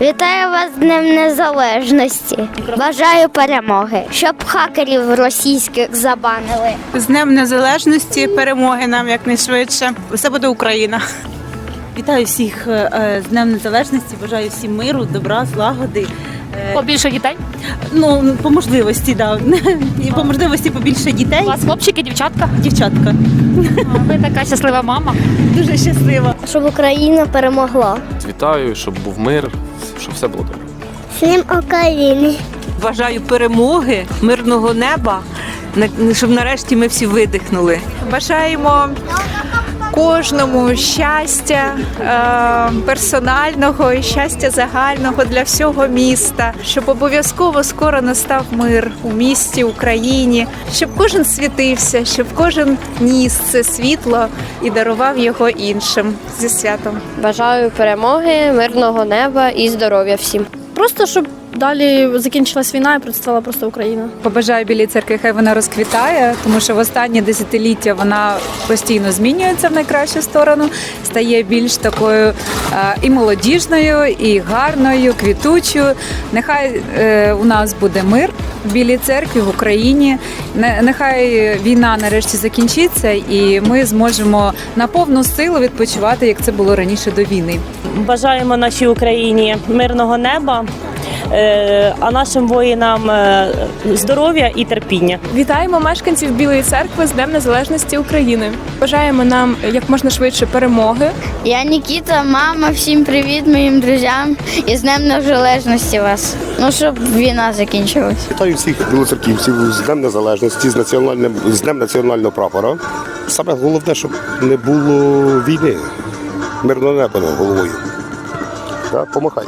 Вітаю вас з Днем Незалежності. Бажаю перемоги, щоб хакерів російських забанили. З Днем Незалежності, перемоги нам якнайшвидше. Все буде Україна. Вітаю всіх е, е, з Днем Незалежності. Бажаю всім миру, добра, злагоди. Е, Побільше дітей? Ну, по можливості, да. І по можливості побільше дітей. У вас хлопчики, дівчатка? Дівчатка. Ви така щаслива мама. Дуже щаслива. Щоб Україна перемогла. Вітаю, щоб був мир, щоб все було добре. Всім України. Бажаю перемоги, мирного неба, щоб нарешті ми всі видихнули. Бажаємо кожному щастя е, персонального і щастя загального для всього міста, щоб обов'язково скоро настав мир у місті, Україні, щоб кожен світився, щоб кожен ніс це світло і дарував його іншим зі святом. Бажаю перемоги, мирного неба і здоров'я всім. Просто щоб далі закінчилась війна і процвітала просто Україна. Побажаю білій церкві, хай вона розквітає, тому що в останні десятиліття вона постійно змінюється в найкращу сторону, стає більш такою е, і молодіжною, і гарною, квітучою. Нехай е, у нас буде мир в білій церкві в Україні. Нехай війна нарешті закінчиться, і ми зможемо на повну силу відпочивати, як це було раніше до війни. Бажаємо нашій Україні мирного неба, а нашим воїнам е, здоров'я і терпіння. Вітаємо мешканців Білої церкви з Днем Незалежності України. Бажаємо нам як можна швидше перемоги. Я Нікіта, мама, всім привіт моїм друзям і з Днем Незалежності вас. Ну, щоб війна закінчилась. Вітаю всіх білоцерківців з Днем Незалежності, з національним з Днем національного прапора. Саме головне, щоб не було війни, мирного неба над головою. Так, помахай.